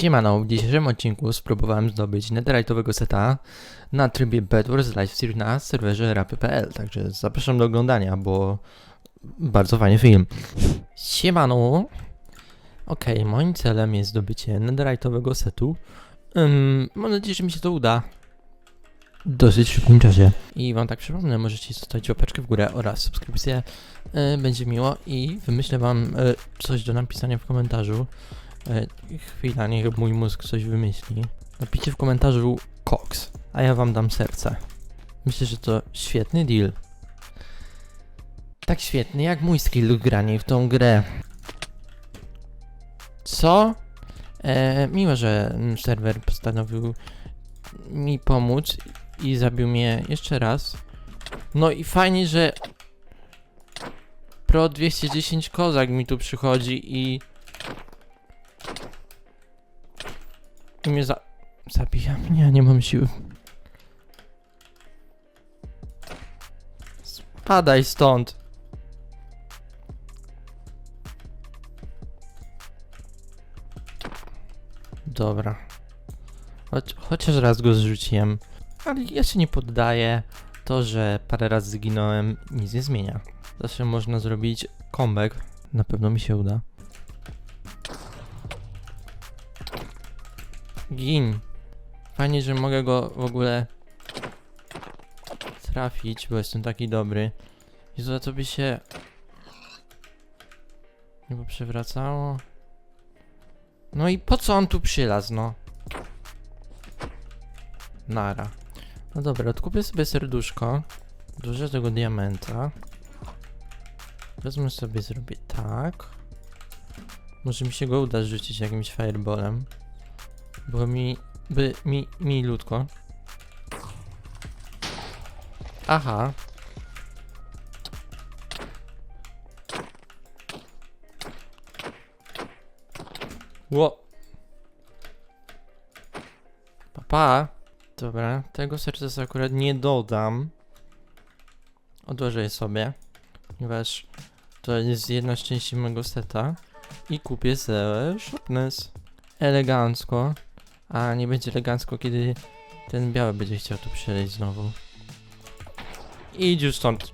Siemano, w dzisiejszym odcinku spróbowałem zdobyć netherite'owego seta na trybie Bedwars Live Stream na serwerze rapy.pl, także zapraszam do oglądania, bo bardzo fajny film. Siemano! Okej, moim celem jest zdobycie netherite'owego setu. Ym, mam nadzieję, że mi się to uda. W dosyć szybkim czasie. I wam tak przypomnę, możecie zostawić łapeczkę w górę oraz subskrypcję. Y, będzie miło i wymyślę wam y, coś do napisania w komentarzu. E, chwila, niech mój mózg coś wymyśli. Napiszcie w komentarzu Cox, a ja wam dam serce. Myślę, że to świetny deal. Tak świetny jak mój skill granie w tą grę. Co? E, miło, że serwer postanowił mi pomóc i zabił mnie jeszcze raz. No i fajnie, że Pro 210 kozak mi tu przychodzi i I mnie za... zabija mnie, nie mam siły. Spadaj stąd. Dobra. Choć, chociaż raz go zrzuciłem. Ale ja się nie poddaję. To, że parę razy zginąłem, nic nie zmienia. Zawsze można zrobić comeback. Na pewno mi się uda. Gin. Fajnie, że mogę go w ogóle trafić, bo jestem taki dobry. Jezu, a to by się chyba przewracało. No i po co on tu przylazł, no? Nara. No dobra, odkupię sobie serduszko. Dużo tego diamenta. Wezmę sobie, zrobię tak. Może mi się go uda rzucić jakimś fireballem. Było mi... by... mi... milutko. Aha. Ło. Papa. Dobra, tego serca akurat nie dodam. Odłożę je sobie, ponieważ to jest jedna z części mojego seta. I kupię sobie sharpness. Elegancko. A nie będzie elegancko, kiedy ten biały będzie chciał tu przejść znowu. Idź już stąd.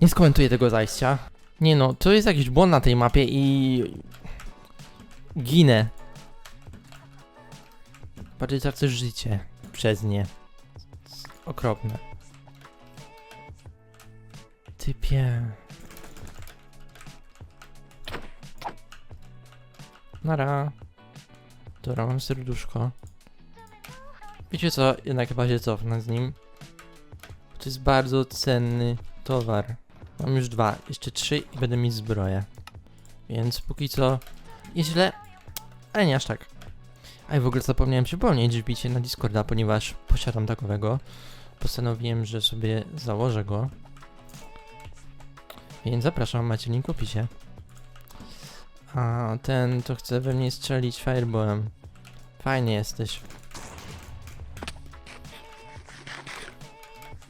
Nie skomentuję tego zajścia. Nie no, to jest jakiś błąd na tej mapie i... Ginę. Bardziej tracę życie przez nie. Okropne. Typie. Nara. Dobra, mam serduszko. Wiecie co? Jednak chyba się cofnę z nim. To jest bardzo cenny towar. Mam już dwa, jeszcze trzy i będę mieć zbroję. Więc póki co nieźle, ale nie aż tak. A i w ogóle zapomniałem przypomnieć, że bicie na Discorda, ponieważ posiadam takowego. Postanowiłem, że sobie założę go. Więc zapraszam, macie link w opisie. A ten to chce we mnie strzelić fireballem. Fajnie jesteś.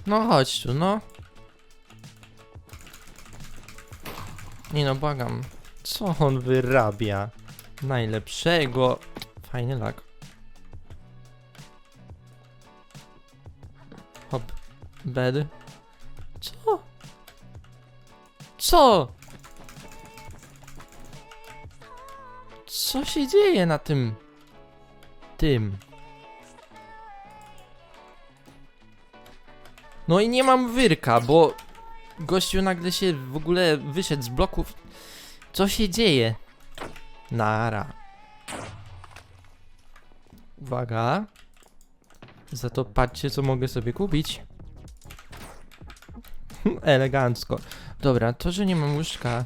No chodź tu, no. Nie no, błagam. Co on wyrabia? Najlepszego. Fajny lag. Hop. Bed. Co? Co? Co się dzieje na tym... tym? No i nie mam wyrka, bo gościu nagle się w ogóle wyszedł z bloków. Co się dzieje? Nara. Uwaga. Za to patrzcie, co mogę sobie kupić. Elegancko. Dobra, to, że nie mam łóżka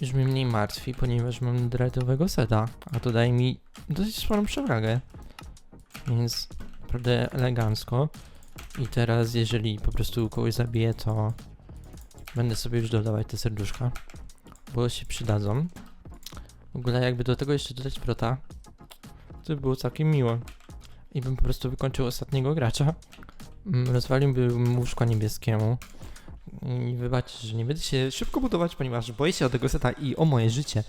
już mnie mniej martwi, ponieważ mam dreadowego seta, a to daje mi dosyć sporą przewagę. Więc naprawdę elegancko. I teraz, jeżeli po prostu kogoś zabiję, to będę sobie już dodawać te serduszka, bo się przydadzą. W ogóle jakby do tego jeszcze dodać prota, to by było całkiem miło. I bym po prostu wykończył ostatniego gracza. Mm, Rozwaliłbym łóżko niebieskiemu. I wybaczcie, że nie będę się szybko budować, ponieważ boję się o tego seta i o moje życie.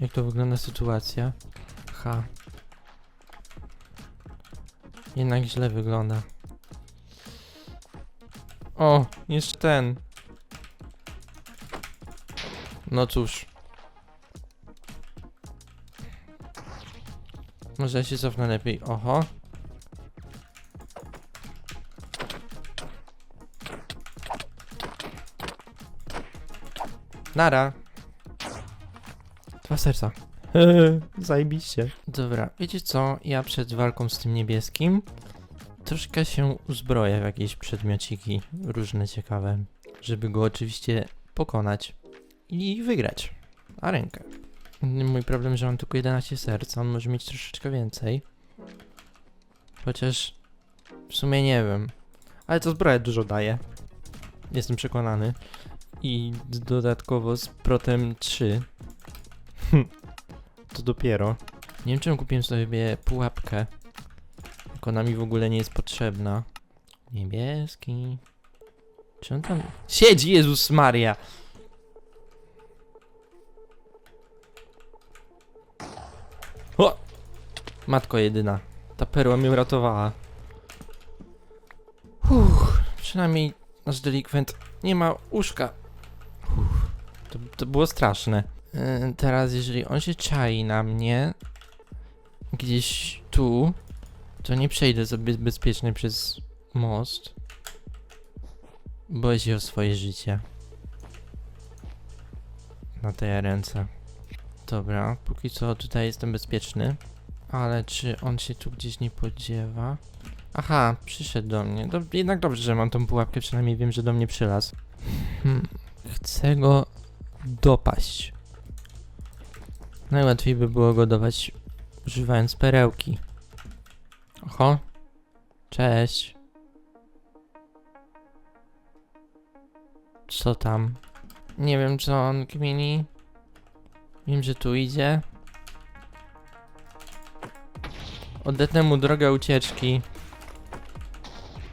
Jak to wygląda sytuacja? Ha. Jednak źle wygląda. O, jeszcze ten. No cóż. Może ja się cofnę lepiej. Oho. Nara. Dwa serca. Zajebiście. Dobra, wiecie co? Ja przed walką z tym niebieskim troszkę się uzbroję w jakieś przedmiociki różne ciekawe, żeby go oczywiście pokonać i wygrać. A rękę. Mój problem, że mam tylko 11 serc, on może mieć troszeczkę więcej. Chociaż w sumie nie wiem. Ale to zbroja dużo daje. Jestem przekonany. I dodatkowo z protem 3. to dopiero. Nie wiem czemu kupiłem sobie pułapkę. Jak ona mi w ogóle nie jest potrzebna. Niebieski. Czy on tam... Siedzi, Jezus Maria! O! Matko jedyna. Ta perła mnie uratowała. Uff, przynajmniej nasz delikwent nie ma łóżka. To, było straszne. Yy, teraz, jeżeli on się czai na mnie gdzieś tu, to nie przejdę sobie bezpiecznie przez most. Boję się o swoje życie. Na tej ręce. Dobra, póki co tutaj jestem bezpieczny. Ale czy on się tu gdzieś nie podziewa? Aha, przyszedł do mnie. Jednak dobrze, że mam tą pułapkę, przynajmniej wiem, że do mnie przylazł. Hmm, chcę go dopaść. Najłatwiej by było go używając perełki. Oho. Cześć. Co tam? Nie wiem, co on kmini. Wiem, że tu idzie. Odetnę mu drogę ucieczki.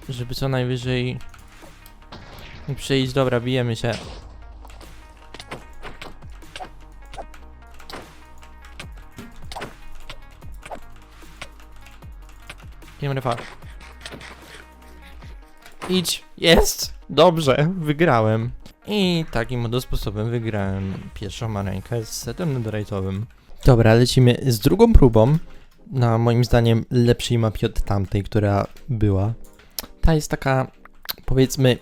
Żeby co najwyżej... Przyjść, dobra, bijemy się. Wiem, refa. Idź, jest! Dobrze, wygrałem. I takim oto sposobem wygrałem pierwszą arenkę z setem netherite'owym. Dobra, lecimy z drugą próbą. Na moim zdaniem lepszej mapie od tamtej, która była. Ta jest taka, powiedzmy,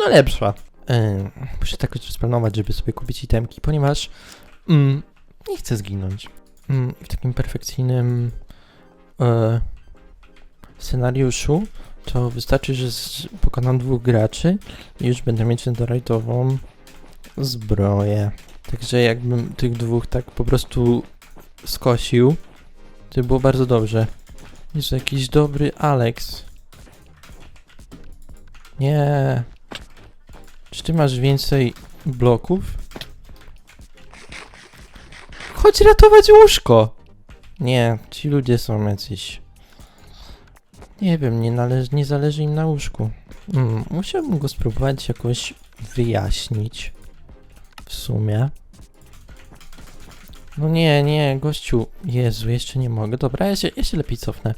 no lepsza. Yy, muszę tak rozplanować, żeby sobie kupić itemki, ponieważ mm, nie chcę zginąć. Mm, w takim perfekcyjnym e, scenariuszu to wystarczy, że pokonam dwóch graczy i już będę mieć netherite'ową zbroję. Także jakbym tych dwóch tak po prostu skosił, to by było bardzo dobrze. Jest jakiś dobry Alex. Nie. Czy ty masz więcej bloków? Chodź ratować łóżko! Nie, ci ludzie są jacyś... Nie wiem, nie, należy, nie zależy im na łóżku. Mm, musiałbym go spróbować jakoś wyjaśnić. W sumie. No nie, nie, gościu. Jezu, jeszcze nie mogę. Dobra, ja się, ja się lepiej cofnę.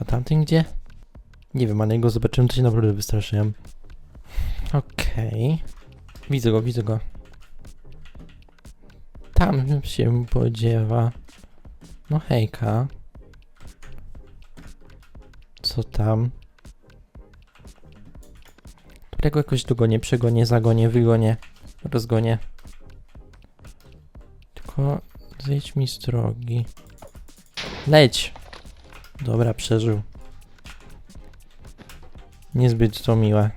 A tamten gdzie? Nie wiem, ale go zobaczyłem, to się naprawdę wystraszyłem. Okej. Widzę go, widzę go. Tam się podziewa. No hejka. Co tam? Którego jakoś dogonię, przegonię, zagonię, wygonię, rozgonię. Tylko zejdź mi z drogi. Leć! Dobra, przeżył. Niezbyt to miłe.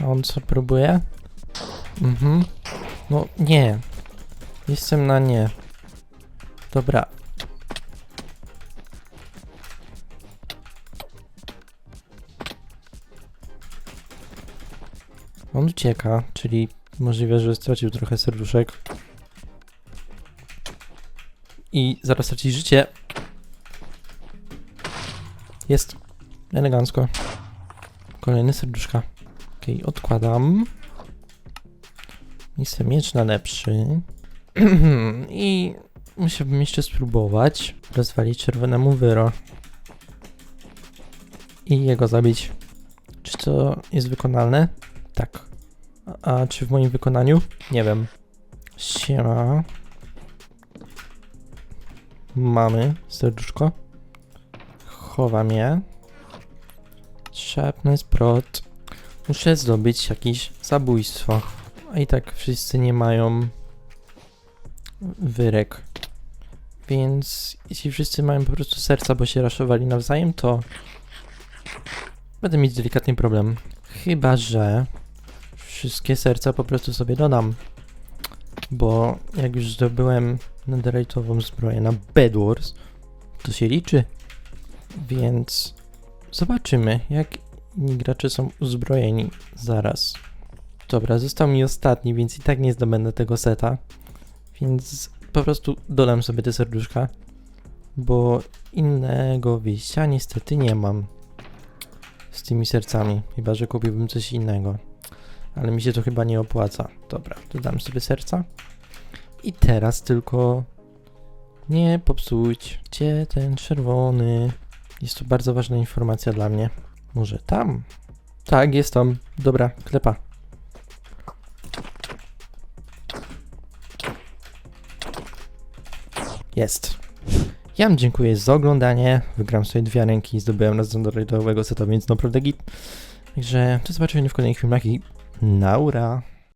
A on co próbuje? Mhm. No nie. Jestem na nie. Dobra. On ucieka, czyli możliwe, że stracił trochę serduszek. i zaraz tracić życie. Jest. Elegancko. Kolejne serduszka. Okej, odkładam. Sobie miecz na lepszy. I musiałbym jeszcze spróbować rozwalić czerwonemu wyro. I jego zabić. Czy to jest wykonalne? Tak. A, a czy w moim wykonaniu? Nie wiem. Siema. Mamy serduszko. Chowam je. Szarpny sprot. Muszę zdobyć jakieś zabójstwo. A i tak wszyscy nie mają wyrek. Więc jeśli wszyscy mają po prostu serca, bo się raszowali nawzajem, to będę mieć delikatny problem. Chyba, że wszystkie serca po prostu sobie dodam. Bo jak już zdobyłem netherite'ową zbroję na Bedwars, to się liczy. Więc zobaczymy, jak inni gracze są uzbrojeni zaraz. Dobra, został mi ostatni, więc i tak nie zdobędę tego seta. Więc po prostu dodam sobie te serduszka, bo innego wyjścia niestety nie mam z tymi sercami, chyba że kupiłbym coś innego. Ale mi się to chyba nie opłaca. Dobra, dodam sobie serca. I teraz tylko nie popsuć. Gdzie ten czerwony? Jest to bardzo ważna informacja dla mnie. Może tam? Tak, jest tam. Dobra, klepa. Jest. Ja wam dziękuję za oglądanie. Wygram sobie dwie ręki i zdobyłem na standardowego seta, więc naprawdę git. Także do zobaczenia w kolejnych filmach i naura.